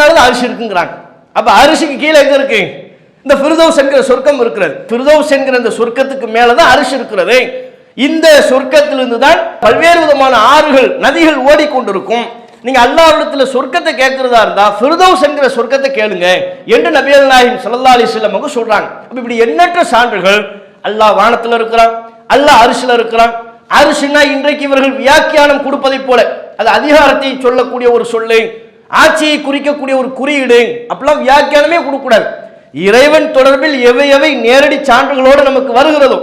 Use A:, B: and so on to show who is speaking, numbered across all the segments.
A: மேலதான் அரிசி இருக்குங்கிறாங்க. அப்போ அரிசிக்கு கீழே எங்க இருக்கு? இந்த ஃபிர்தௌஸ் என்கிற சொர்க்கம் இருக்கிறது. ஃபிர்தௌஸ் என்கிற இந்த சொர்க்கத்துக்கு மேலதான் அரிசி இருக்கிறது. இந்த சொர்க்கத்திலிருந்து தான் பல்வேறு விதமான ஆறுகள் நதிகள் ஓடிக்கொண்டிருக்கும். நீங்க அல்லாவிடத்தில் சொர்க்கத்தை கேட்கறதா இருந்தா ஃபிர்தௌஸ் என்கிற சொர்க்கத்தை கேளுங்க என்று நபியல் நாயகம் ஸல்லல்லாஹு அலைஹி சொல்றாங்க. அப்ப இப்படி எண்ணற்ற சான்றுகள் அல்லாஹ் வானத்துல இருக்கிறான் அல்லாஹ் அரிசில இருக்கிறான். அரிசினா இன்றைக்கு இவர்கள் வியாக்கியானம் கொடுப்பதைப் போல அது அதிகாரத்தை சொல்லக்கூடிய ஒரு சொல்லு. ஆட்சியை குறிக்கக்கூடிய ஒரு குறியீடு அப்படிலாம் வியாக்கியானமே கொடுக்கக்கூடாது. இறைவன் தொடர்பில் எவை எவை நேரடி சான்றுகளோடு நமக்கு வருகிறதோ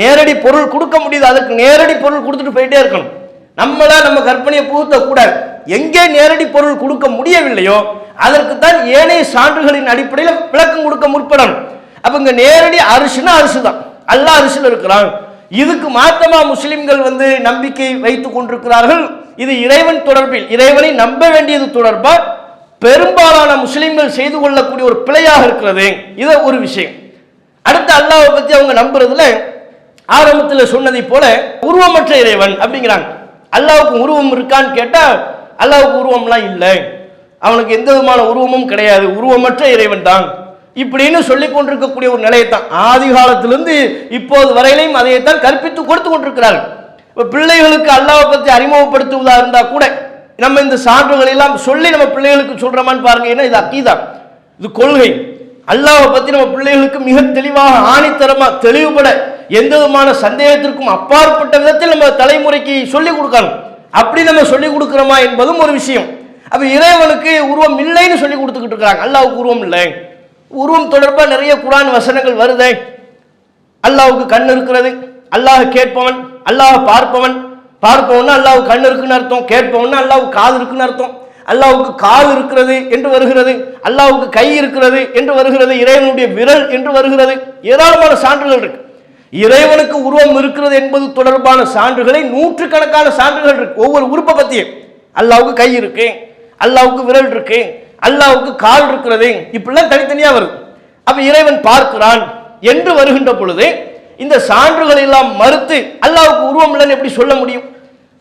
A: நேரடி பொருள் கொடுக்க முடியுது அதுக்கு நேரடி பொருள் கொடுத்துட்டு போயிட்டே இருக்கணும். நம்மளா நம்ம கற்பனையை புகுத்த கூடாது எங்கே நேரடி பொருள் கொடுக்க முடியவில்லையோ அதற்கு தான் ஏனைய சான்றுகளின் அடிப்படையில் விளக்கம் கொடுக்க முற்படணும். அப்ப இங்க நேரடி அரிசினா அரிசு தான் அல்லா அரிசியில் இருக்கிறான். இதுக்கு மாத்தமா முஸ்லிம்கள் வந்து நம்பிக்கை வைத்துக் கொண்டிருக்கிறார்கள். இது இறைவன் தொடர்பில் இறைவனை நம்ப வேண்டியது தொடர்பாக பெரும்பாலான முஸ்லிம்கள் செய்து கொள்ளக்கூடிய ஒரு பிழையாக இருக்கிறது. இது ஒரு விஷயம். அடுத்து அல்லாவை பத்தி அவங்க நம்புறதுல ஆரம்பத்தில் சொன்னதை போல உருவமற்ற இறைவன் அப்படிங்கிறாங்க. அல்லாவுக்கு உருவம் இருக்கான்னு கேட்டா அல்லாவுக்கு உருவம்லாம் இல்லை. அவனுக்கு எந்த விதமான உருவமும் கிடையாது. உருவமற்ற இறைவன் தான். இப்படின்னு சொல்லி கொண்டிருக்கக்கூடிய ஒரு நிலையைத்தான். ஆதி காலத்திலிருந்து இப்போது வரையிலையும் அதையைத்தான் கற்பித்து கொடுத்து கொண்டிருக்கிறார்கள். இப்போ பிள்ளைகளுக்கு அல்லாவை பற்றி அறிமுகப்படுத்துவதாக இருந்தால் கூட நம்ம இந்த சான்றுகள் எல்லாம் சொல்லி நம்ம பிள்ளைகளுக்கு சொல்கிறோமான்னு பாருங்க. ஏன்னா இது அக்கீதா இது கொள்கை. அல்லாவை பற்றி நம்ம பிள்ளைகளுக்கு மிக தெளிவாக ஆணித்தரமாக தெளிவுபட எந்த விதமான சந்தேகத்திற்கும் அப்பாற்பட்ட விதத்தில் நம்ம தலைமுறைக்கு சொல்லிக் கொடுக்கணும். அப்படி நம்ம சொல்லிக் கொடுக்குறோமா என்பதும் ஒரு விஷயம். அப்போ இறைவனுக்கு உருவம் இல்லைன்னு சொல்லி கொடுத்துக்கிட்டு இருக்கிறாங்க அல்லாவுக்கு உருவம் இல்லை. உருவம் தொடர்பாக நிறைய குரான் வசனங்கள் வருதே. அல்லாவுக்கு கண் இருக்கிறது. அல்லாஹ் கேட்பவன் அல்லாஹ் பார்ப்பவன். பார்ப்பவன்னா அல்லாவுக்கு கண் இருக்குன்னு அர்த்தம் கேட்பவன்னா அல்லாஹ் காது இருக்குன்னு அர்த்தம். அல்லாவுக்கு கால் இருக்கிறது என்று வருகிறது. அல்லாவுக்கு கை இருக்கிறது என்று வருகிறது. இறைவனுடைய விரல் என்று வருகிறது. ஏராளமான சான்றுகள் இருக்கு. இறைவனுக்கு உருவம் இருக்கிறது என்பது தொடர்பான சான்றுகளை நூற்றுக்கணக்கான சான்றுகள் இருக்கு. ஒவ்வொரு உறுப்பை பத்தியும். அல்லாவுக்கு கை இருக்கு. அல்லாவுக்கு விரல் இருக்கு. அல்லாவுக்கு கால் இருக்கிறது இப்படிலாம் தனித்தனியா வருது. அப்ப இறைவன் பார்க்கிறான் என்று வருகின்ற பொழுது இந்த சான்றுகள் எல்லாம் மறுத்து அல்லாவுக்கு உருவம் இல்லைன்னு எப்படி சொல்ல முடியும்?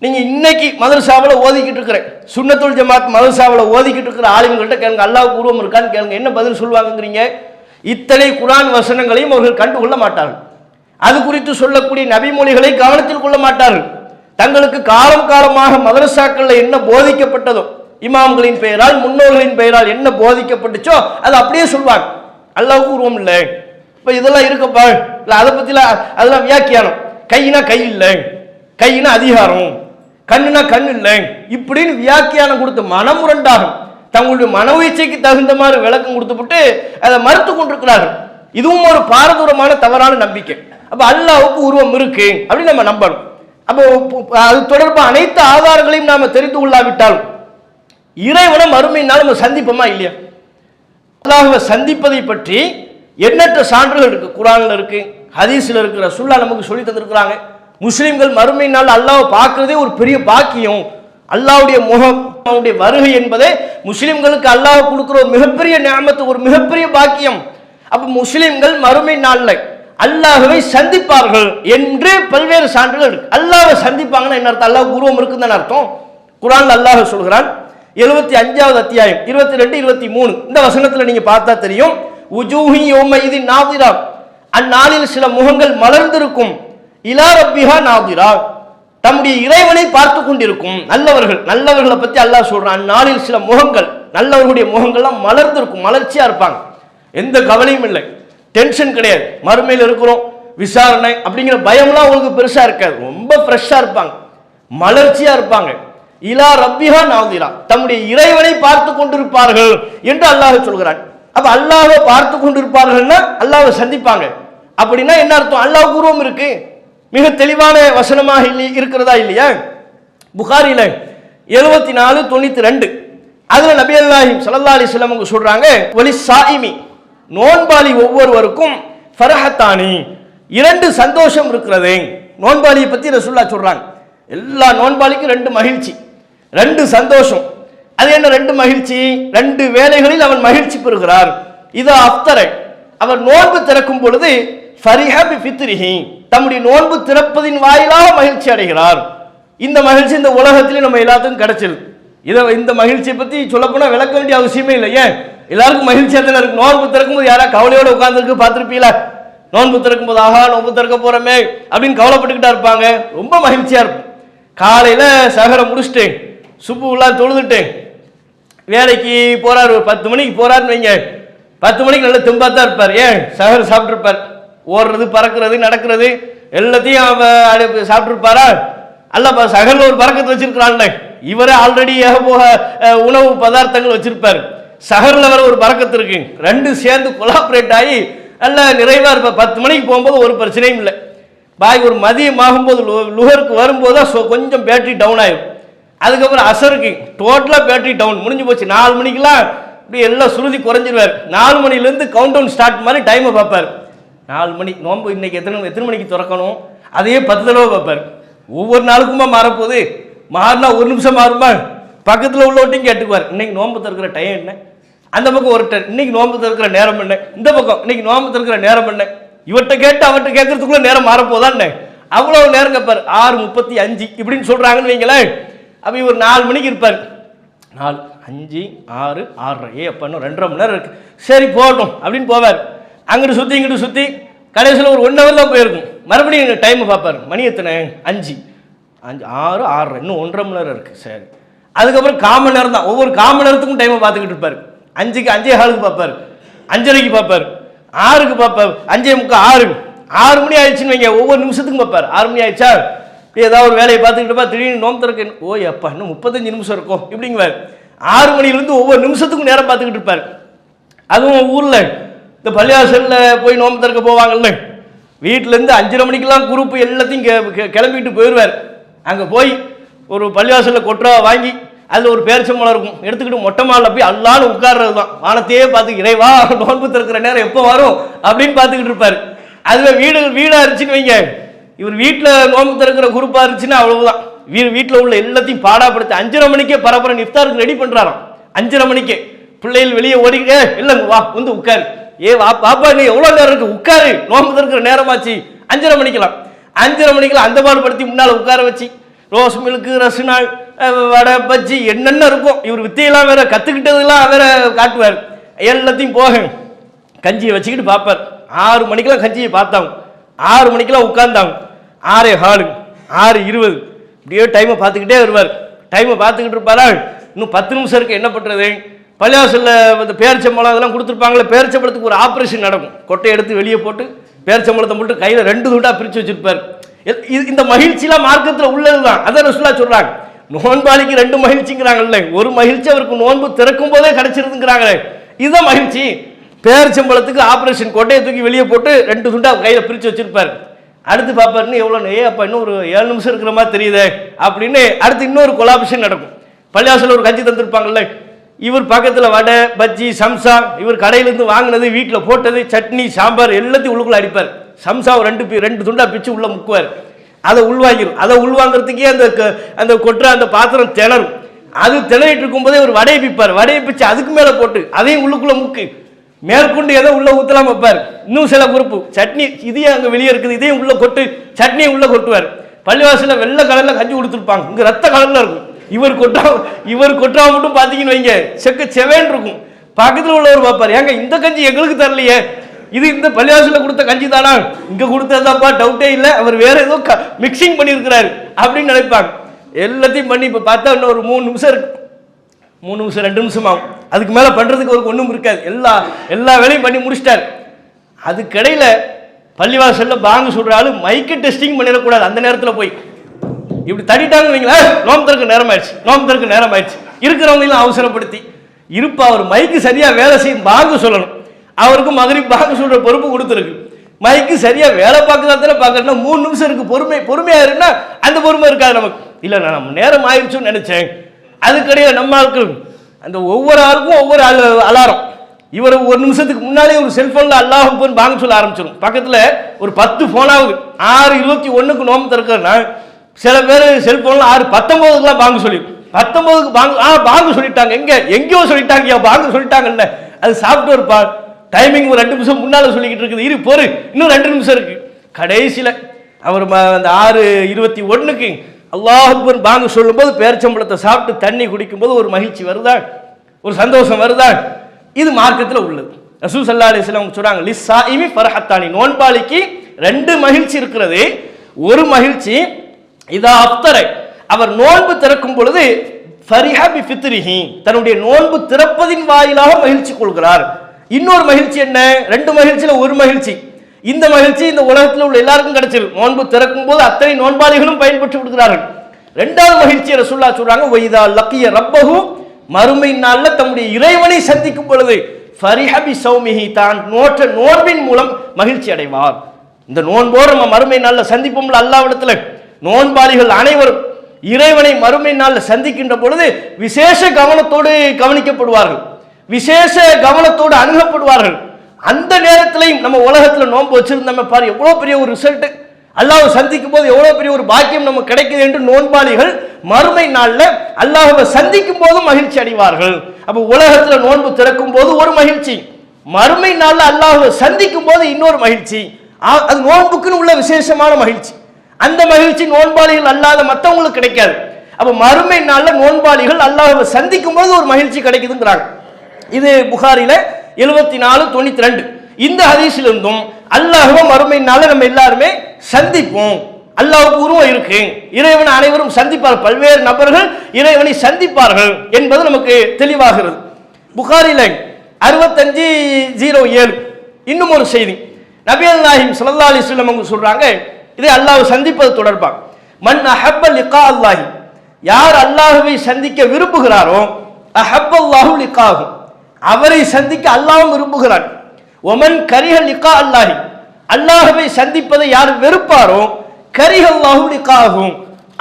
A: நீங்க இன்னைக்கு மதரசாவில் ஓதிக்கிட்டு இருக்கிறேன் சுன்னத்துல் ஜமாத் மதரசாவில் ஓதிக்கிட்டு இருக்கிற ஆளுங்கள்கிட்ட கேளுங்க அல்லாவுக்கு உருவம் இருக்கான்னு கேளுங்க. என்ன பதில் சொல்லுவாங்கங்கிறீங்க? இத்தனை குரான் வசனங்களையும் அவர்கள் கண்டுகொள்ள மாட்டார்கள். அது குறித்து சொல்லக்கூடிய நபிமொழிகளை கவனத்தில் கொள்ள மாட்டார்கள். தங்களுக்கு காலம் காலமாக மதரசாக்களில் என்ன போதிக்கப்பட்டதோ இமாம்களின் பெயரால் முன்னோர்களின் பெயரால் என்ன போதிக்கப்பட்டுச்சோ அது அப்படியே சொல்வாங்க. அல்லாவுக்கு உருவம் இல்லை இப்போ இதெல்லாம் இருக்கப்பா இல்லை அதை பற்றிலாம் அதெல்லாம் வியாக்கியானம். கையினா கை இல்லை கையினா அதிகாரம் கண்ணுனா கண் இல்லை. இப்படின்னு வியாக்கியானம் கொடுத்து மனமுரண்டாகும் தங்களுடைய மனவீச்சைக்கு தகுந்த மாதிரி விளக்கம் கொடுத்துவிட்டு அதை மறுத்து கொண்டிருக்கிறார்கள். இதுவும் ஒரு பாரதூரமான தவறான நம்பிக்கை. அப்போ அல்லாவுக்கு உருவம் இருக்கு அப்படின்னு நம்ம நம்பணும். அப்போ அது தொடர்பாக அனைத்து ஆதாரங்களையும் நாம தெரிந்து கொள்ளாவிட்டாலும் இறைவனை மறுமையினால் நம்ம சந்திப்போமா இல்லையா? அல்லாஹ்வை சந்திப்பதை பற்றி எண்ணற்ற சான்றுகள் இருக்கு குரானில் இருக்கு ஹதீஸில் இருக்கிற சுல்லா நமக்கு சொல்லி தந்திருக்கிறாங்க. முஸ்லீம்கள் மறுமை நாள் அல்லாஹ்வை ஒரு பெரிய பாக்கியம். அல்லாவுடைய முகம் அவனுடைய வருகை என்பதே முஸ்லீம்களுக்கு அல்லாஹ் கொடுக்குற ஒரு மிகப்பெரிய நியாமத்து ஒரு மிகப்பெரிய பாக்கியம். அப்ப முஸ்லீம்கள் மறுமை நாளில் அல்லாஹவை சந்திப்பார்கள் என்று பல்வேறு சான்றுகள் இருக்கு. அல்லாஹ்வை சந்திப்பாங்கன்னா என்ன அர்த்தம்? அல்லாஹ் உருவம் இருக்குன்னு அர்த்தம்? குரான் அல்லாஹ் சொல்கிறான் எழுபத்தி அஞ்சாவது அத்தியாயம் இருபத்தி ரெண்டு இருபத்தி மூணு. இந்த வசனத்துல நீங்க பார்த்தா தெரியும் உஜூஹி யோம இது நாதிரா. அந்நாளில் சில முகங்கள் மலர்ந்திருக்கும். இலா ரப்பிஹா நாதிரா. தம்முடைய இறைவனை பார்த்து கொண்டிருக்கும். நல்லவர்கள் நல்லவர்களை பத்தி அல்லாஹ் சொல்றான். அந்நாளில் சில முகங்கள் நல்லவர்களுடைய முகங்கள்லாம் மலர்ந்திருக்கும் மலர்ச்சியா இருப்பாங்க. எந்த கவலையும் இல்லை. டென்ஷன் கிடையாது. மறுமையில் இருக்கிறோம். விசாரணை அப்படிங்கிற பயம்லாம் உங்களுக்கு பெருசா இருக்காது. ரொம்ப ஃப்ரெஷ்ஷா இருப்பாங்க. மலர்ச்சியா இருப்பாங்க. இலா ரப்பிஹா நாதிரா தம்முடைய இறைவனை பார்த்து கொண்டிருப்பார்கள் என்று அல்லாஹ் சொல்கிறான். அப்ப அல்லாஹை பார்த்து கொண்டிருப்பார்கள்னா அல்லாஹ்வை சந்திப்பாங்க. அப்படின்னா என்ன அர்த்தம்? அல்லாஹ் பூர்வம் இருக்கு. மிக தெளிவான வசனமாக இல்லை இருக்கிறதா இல்லையா? புகாரில எழுபத்தி நாலு தொண்ணூத்தி ரெண்டு அதுல நபி அல்லாஹிம் சல்லா அலிஸ்லாம் அவங்க சொல்றாங்க ஒலி சாயிமி. நோன்பாளி ஒவ்வொருவருக்கும் ஃபரஹத்தானி. இரண்டு சந்தோஷம் இருக்கிறது. நோன்பாளியை பத்தி ரசுல்லா சொல்றாங்க. எல்லா நோன்பாளிக்கும் ரெண்டு மகிழ்ச்சி. ரெண்டு சந்தோஷம். அது என்ன ரெண்டு மகிழ்ச்சி? ரெண்டு வேலைகளில் அவன் மகிழ்ச்சி பெறுகிறார். இது அப்தரை அவர் நோன்பு திறக்கும் பொழுது ஃபரிஹபி பித்ரிஹி தம்முடைய நோன்பு திறப்பதின் வாயிலாக மகிழ்ச்சி அடைகிறார். இந்த மகிழ்ச்சி இந்த உலகத்திலே நம்ம எல்லாத்துக்கும் கிடைச்சிருது. இதை இந்த மகிழ்ச்சியை பற்றி சொல்லப்போனால் விளக்க வேண்டிய அவசியமே இல்லை. ஏன்? எல்லாருக்கும் மகிழ்ச்சியாக தானே இருக்கு? நோன்பு திறக்கும்போது யாரா கவலையோடு உட்காந்துருக்கு பார்த்துருப்பீங்களா? நோன்பு திறக்கும் போது ஆஹா நோன்பு திறக்க போகிறோமே அப்படின்னு கவலைப்பட்டுக்கிட்டா இருப்பாங்க. ரொம்ப மகிழ்ச்சியாக இருக்கும் காலையில் சகரம் முடிச்சிட்டேன் சுப்புலாம் தொழுதுட்டேன். வேலைக்கு போகிறார் ஒரு பத்து மணிக்கு போறாருன்னு வைங்க. பத்து மணிக்கு நல்லா தெம்பா தான் இருப்பார். ஏன்? சகர் சாப்பிட்ருப்பார் ஓடுறது பறக்கிறது நடக்கிறது எல்லாத்தையும் சாப்பிட்ருப்பாரா அல்லப்பா சகரில் ஒரு பறக்கத்தை வச்சிருக்கிறான்ல இவரே ஆல்ரெடி ஏகபோக உணவு பதார்த்தங்கள் வச்சிருப்பார். சகரில் வர ஒரு பறக்கத்து இருக்கு. ரெண்டு சேர்ந்து கொலாபரேட் ஆகி நல்லா நிறைவாக இருப்பார் பத்து மணிக்கு போகும்போது ஒரு பிரச்சனையும் இல்லை. பாய் ஒரு மதியம் ஆகும்போது லு- லுகருக்கு வரும்போது கொஞ்சம் பேட்டரி டவுன் ஆயிடும் அதுக்கப்புறம் அசருக்கு டோட்டலாக பேட்டரி டவுன் முடிஞ்சு போச்சு. நாலு மணிக்கெல்லாம் இப்படி எல்லாம் சுருதி குறைஞ்சிருவார். நாலு மணிலேருந்து கவுண்ட் டவுன் ஸ்டார்ட் மாதிரி டைமை பார்ப்பார். நாலு மணி நோன்பு இன்னைக்கு எத்தனை எத்தனை மணிக்கு திறக்கணும்? அதையே பத்து தடவை பார்ப்பார். ஒவ்வொரு நாளுக்குமா மாறப்போகுது? மாறினா ஒரு நிமிஷம் மாறுமா? பக்கத்தில் உள்ளவட்டையும் கேட்டுக்குவார். இன்னைக்கு நோன்பு திறக்கிற டைம் என்ன? அந்த பக்கம் ஒருத்தர் இன்னைக்கு நோன்பு திறக்கிற நேரம் என்ன? இந்த பக்கம் இன்னைக்கு நோன்பு திறக்கிற நேரம் என்ன? இவர்கிட்ட கேட்டு அவர்கிட்ட கேட்கறதுக்குள்ள நேரம் மாறப்போதான்னு அவ்வளோ நேரம் கேட்பார் ஆறு முப்பத்தி அஞ்சு இப்படின்னு சொல்கிறாங்கன்னு வைங்களேன். அப்போ இவர் நாலு மணிக்கு இருப்பார். நாலு அஞ்சு ஆறு ஆறரை. ஏ அப்போ ரெண்டரை மணி நேரம் இருக்குது சரி போகட்டும் அப்படின்னு போவார். அங்கிட்டு சுற்றி இங்கிட்டு சுற்றி கடைசியில் ஒரு ஒன் ஹவர் தான் போயிருக்கும். மறுபடியும் டைமை பார்ப்பார். மணி எத்தனை? அஞ்சு. அஞ்சு ஆறு ஆறரை. இன்னும் ஒன்றரை மணி நேரம் இருக்குது சரி. அதுக்கப்புறம் காமன் நேரம் தான். ஒவ்வொரு காமன் மணி நேரத்துக்கும் டைமை பார்த்துக்கிட்டு இருப்பார். அஞ்சுக்கு அஞ்சே ஹாலுக்கு பார்ப்பார். அஞ்சரைக்கு பார்ப்பார். ஆறுக்கு பார்ப்பார். அஞ்சே முக்கால் ஆறு. ஆறு மணி ஆயிடுச்சுன்னு வைங்க ஒவ்வொரு நிமிஷத்துக்கும் பார்ப்பார். ஆறு மணி ஆயிடுச்சா? ஏதாவது ஒரு வேலையை பார்த்துக்கிட்டு திடீர்னு நோம் திறக்க ஓ அப்பா இன்னும் முப்பத்தஞ்சு நிமிஷம் இருக்கும் இப்படிங்குவார். ஆறு மணிலேருந்து ஒவ்வொரு நிமிஷத்துக்கும் நேரம் பார்த்துக்கிட்டு இருப்பார். அதுவும் ஊரில் இந்த பள்ளிவாசலில் போய் நோம்பு திறக்க போவாங்கல்ல வீட்டிலேருந்து அஞ்சரை மணிக்கெல்லாம் குரூப் எல்லாத்தையும் கெ- கிளம்பிட்டு போயிடுவார் அங்கே போய் ஒரு பள்ளிவாசலில் கொட்டுறா வாங்கி அதில் ஒரு பேரிச்சம்பளம் இருக்கும். எடுத்துக்கிட்டு மொட்டை மாலில் போய் அல்லான்னு உட்கார்றது தான் வானத்தையே பார்த்து இறைவா நோன்பு திறக்கிற நேரம் எப்போ வரும்? அப்படின்னு பார்த்துக்கிட்டு இருப்பார். அதில் வீடு வீடாக இருந்துச்சுன்னு வைங்க. இவர் வீட்டில் நோன்பு திறக்கிற குரூப்பாக இருந்துச்சுன்னா அவ்வளவுதான். வீ வீட்டில் உள்ள எல்லாத்தையும் பாடாப்படுத்தி அஞ்சரை மணிக்கே பரபர இஃப்தாருக்கு ரெடி பண்ணுறாராம் அஞ்சரை மணிக்கே. பிள்ளைகள் வெளியே ஓடிக்கிட்டே இல்லைங்க வா வந்து உட்காரு. ஏ வா பாப்பா நீ எவ்வளோ நேரம் இருக்கு? உட்காரு. நோம்பு திறக்கிற நேரமாச்சு. அஞ்சரை மணிக்கெல்லாம். அஞ்சரை மணிக்கெல்லாம் அந்த பாடுபடுத்தி முன்னால் உட்கார வச்சு ரோஸ் மில்க்கு ரசுநாள் வடை பஜ்ஜி என்னென்ன இருக்கும் இவர் வித்தையெல்லாம் வேற கற்றுக்கிட்டதெல்லாம் வேற காட்டுவார். எல்லாத்தையும் போக கஞ்சியை வச்சுக்கிட்டு பார்ப்பார் ஆறு மணிக்கெல்லாம் கஞ்சியை பார்த்தாங்க. ஆறு மணிக்கெல்லாம் உட்கார்ந்தாங்க. ஆறே ஹாலு ஆறு இருபது. இப்படியே டைமை பார்த்துக்கிட்டே வருவார். டைமை பார்த்துக்கிட்டு இருப்பாரா? இன்னும் பத்து நிமிஷம் இருக்கு என்ன பண்ணுறது பள்ளிவாசலில் இந்த பேரிச்சம்பழம் அதெல்லாம் கொடுத்துருப்பாங்களே பேரிச்சம்பழத்துக்கு ஒரு ஆப்ரேஷன் நடக்கும். கொட்டை எடுத்து வெளியே போட்டு பேரிச்சம்பழத்தை மட்டும் கையில் ரெண்டு துண்டாக பிரித்து வச்சிருப்பார். இது- இந்த மகிழ்ச்சியெலாம் மார்க்கத்தில் உள்ளது தான் அதான் ரசுல்லா சொல்கிறாங்க நோன்பாளிக்கு ரெண்டு மகிழ்ச்சிங்கிறாங்கல்ல. ஒரு மகிழ்ச்சி அவருக்கு நோன்பு திறக்கும் போதே கிடச்சிருதுங்கிறாங்களே. இதுதான் மகிழ்ச்சி. பேரிச்சம்பழத்துக்கு ஆப்ரேஷன் கொட்டையை தூக்கி வெளியே போட்டு ரெண்டு துண்டா கையில் பிரித்து வச்சிருப்பார். அடுத்து பார்ப்பாருன்னு எவ்வளோ ஏ அப்பா இன்னும் ஒரு ஏழு நிமிஷம் இருக்கிற மாதிரி தெரியுதே அப்படின்னு அடுத்து இன்னொரு கொலாபிஷன் நடக்கும். பள்ளிவாசலில் ஒரு கஞ்சி தந்துருப்பாங்கல்ல இவர் பக்கத்தில் வடை பஜ்ஜி சம்சா இவர் கடையிலேருந்து வாங்கினது வீட்டில் போட்டது சட்னி சாம்பார் எல்லாத்தையும் உள்ளுக்குள்ளே அடிப்பார். சம்சாவை ரெண்டு பி- ரெண்டு துண்டாக பிச்சு உள்ள முக்குவார். அதை உள்வாங்கிடும் அதை உள்வாங்கிறதுக்கே அந்த அந்த கொட்டுற அந்த பாத்திரம் திணறும். அது திணறிட்டு இருக்கும்போதே ஒரு வடையை பிப்பார் வடையை பிச்சு அதுக்கு மேலே போட்டு அதையும் உள்ளுக்குள்ளே முக்கு. மேற்கொண்டு எதை உள்ள ஊத்தலாம் வைப்பார். இன்னும் சில குறிப்பு சட்னி இதையும் அங்கே வெளியே இருக்குது. இதையும் உள்ள கொட்டு. சட்னியை உள்ள கொட்டுவார். பள்ளிவாசலில் வெள்ளை கலரில் கஞ்சி கொடுத்துருப்பாங்க. இங்கே ரத்த கலரில் இருக்கும். இவர் கொட்டா இவர் கொட்டா மட்டும் பார்த்தீங்கன்னு வைங்க. செக்க செவேன் இருக்கும். பக்கத்தில் உள்ளவர் பார்ப்பார். ஏங்க இந்த கஞ்சி எங்களுக்கு தரலையே. இது இந்த பள்ளிவாசலில் கொடுத்த கஞ்சி தானா? இங்கே கொடுத்ததாப்பா டவுட்டே இல்லை. அவர் வேற ஏதோ மிக்சிங் பண்ணியிருக்கிறாரு அப்படின்னு நினைப்பாங்க. எல்லாத்தையும் பண்ணி இப்போ பார்த்தா இன்னும் ஒரு மூணு நிமிஷம் இருக்கு. மூணு நிமிஷம் ரெண்டு நிமிஷம் ஆகும். அதுக்கு மேலே பண்ணுறதுக்கு அவருக்கு ஒன்றும் இருக்காது. எல்லா எல்லா வேலையும் பண்ணி முடிச்சிட்டார். அதுக்கடையில் பள்ளிவாசலில் பாங்கு சொல்கிற ஆளு மைக்கு டெஸ்டிங் பண்ணிடக்கூடாது. அந்த நேரத்தில் போய். இப்படி தட்டிட்டாங்கன்னு வைங்களேன். நோம் நேரம் ஆயிடுச்சு நோம் நேரம் ஆயிடுச்சு இருக்கிறவங்களையும் அவசரப்படுத்தி. இருப்பா அவர் மைக்கு சரியாக வேலை செய்யும். பாங்கு சொல்லணும். அவருக்கு மதுரை பாங்கு சொல்கிற பொறுப்பு கொடுத்துருக்கு. மைக்கு சரியாக வேலை பார்க்கறதா தானே பார்க்கறதுனா மூணு நிமிஷம் இருக்கு. பொறுமை பொறுமையாக இருந்தா அந்த பொறுமை இருக்காது நமக்கு. இல்லை நான் நம்ம நேரம் ஆயிடுச்சுன்னு நினச்சேன். அதுக்கடையே நம்ம ஆட்கள் அந்த ஒவ்வொரு ஆளுக்கும் ஒவ்வொரு அல அலாரம். இவர் ஒரு நிமிஷத்துக்கு முன்னாலே ஒரு செல்போனில் அல்லாஹ் போன் வாங்க சொல்ல ஆரம்பிச்சிடும் பக்கத்தில் ஒரு பத்து ஃபோனாகுது ஆறு இருபத்தி ஒன்றுக்கு நோம்பு திறக்கிறேன்னா சில பேர் செல்போனில் ஆறு பத்தொம்போதுக்குலாம் வாங்க சொல்லி பத்தொம்போதுக்கு வாங்க ஆ வாங்க சொல்லிட்டாங்க. எங்கே எங்கேயோ சொல்லிட்டாங்க வாங்க சொல்லிட்டாங்கல்ல. அது சாஃப்ட்வேர் பா டைமிங் ஒரு ரெண்டு நிமிஷம் முன்னால் சொல்லிக்கிட்டு இருக்குது. இரு பொறு. இன்னும் ரெண்டு நிமிஷம் இருக்குது கடைசியில் அவர் ம- அந்த ஆறு இருபத்தி ஒன்றுக்கு அல்லாஹ் பாங்கு சொல்லும்போது பேரிச்சம்பழத்தை சாப்பிட்டு தண்ணி குடிக்கும்போது ஒரு மகிழ்ச்சி வருதா ஒரு சந்தோஷம் வருதா இது மார்க்கத்தில் உள்ளது. ரசூ சல்லா அலிஸ்லாம் அவங்க சொல்கிறாங்க லிஸ் சாயிமி ஃபர்ஹத்தானி. நோன்பாளிக்கு ரெண்டு மகிழ்ச்சி இருக்கிறது. ஒரு மகிழ்ச்சி இதா அப்தரை அவர் நோன்பு திறக்கும் பொழுது ஃபரிஹபி ஃபித்ரிஹி தன்னுடைய நோன்பு திறப்பதின் வாயிலாக மகிழ்ச்சி கொள்கிறார். இன்னொரு மகிழ்ச்சி என்ன? ரெண்டு மகிழ்ச்சியில் ஒரு மகிழ்ச்சி. இந்த மகிழ்ச்சி இந்த உலகத்தில் உள்ள எல்லாருக்கும் கிடைச்சிரு நோன்பு திறக்கும் போது அத்தனை நோன்பாளிகளும் பயன்பெற்று விடுகிறார்கள் ரெண்டாவது மகிழ்ச்சியை ரசுல்லா சொல்றாங்க ஒய்தா லக்கிய ரப்பகு மறுமை நாளில் தம்முடைய இறைவனை சந்திக்கும் பொழுது ஃபரிஹபி சௌமிஹி தான் நோற்ற நோன்பின் மூலம் மகிழ்ச்சி அடைவார். இந்த நோன்போடு நம்ம மறுமை நாளில் சந்திப்போம்ல அல்லாவிடத்தில். நோன்பாளிகள் அனைவரும் இறைவனை மறுமை நாளில் சந்திக்கின்ற பொழுது விசேஷ கவனத்தோடு கவனிக்கப்படுவார்கள். விசேஷ கவனத்தோடு அணுகப்படுவார்கள். அந்த நேரத்திலையும் நம்ம உலகத்தில் நோன்பு வச்சிருந்தோம் பாரு எவ்வளோ பெரிய ஒரு ரிசல்ட்டு அல்லாஹ்வை சந்திக்கும் போது எவ்வளோ பெரிய ஒரு பாக்கியம் நமக்கு கிடைக்குது என்று நோன்பாளிகள் மறுமை நாளில் அல்லாஹவை சந்திக்கும் போதும் மகிழ்ச்சி அடைவார்கள். அப்போ உலகத்தில் நோன்பு திறக்கும் போது ஒரு மகிழ்ச்சி மறுமை நாளில் அல்லாஹவை சந்திக்கும் போது இன்னொரு மகிழ்ச்சி. அது நோன்புக்குன்னு உள்ள விசேஷமான மகிழ்ச்சி. அந்த மகிழ்ச்சி நோன்பாளிகள் அல்லாத மற்றவங்களுக்கு கிடைக்காது. அப்போ மறுமை நாளில் நோன்பாளிகள் அல்லாஹவை சந்திக்கும் போது ஒரு மகிழ்ச்சி கிடைக்குதுங்கிறாங்க. இது புகாரில எழுபத்தி நாலு தொண்ணூத்தி ரெண்டு இந்த ஹதீஸ்ல இருந்தும் அல்லாஹ்வை மறுமையினால நம்ம எல்லாருமே சந்திப்போம். அல்லாவுக்கு உருவம் இருக்கு. இறைவனை அனைவரும் சந்திப்பார் பல்வேறு நபர்கள் இறைவனை சந்திப்பார்கள் என்பது நமக்கு தெளிவாகிறது. புகாரில அறுபத்தஞ்சு ஜீரோ ஏழு. இன்னும் ஒரு செய்தி. நபியல் நாஹிம் சல்லா அலி சொல்லம் அவங்க சொல்றாங்க இதை அல்லாஹ் சந்திப்பது தொடர்பாக. மன் அஹப்ப லிகா அல்லாஹி. யார் அல்லாஹுவை சந்திக்க விரும்புகிறாரோ அஹப்பல்லாஹு லிகாஹு. அவரை சந்திக்க அல்லாவும் விரும்புகிறான். ஒமன் கரிஹ லிகா அல்லாஹி. அல்லாஹவை சந்திப்பதை யார் வெறுப்பாரோ கரிஹ அல்லாஹு லிகாஹும்.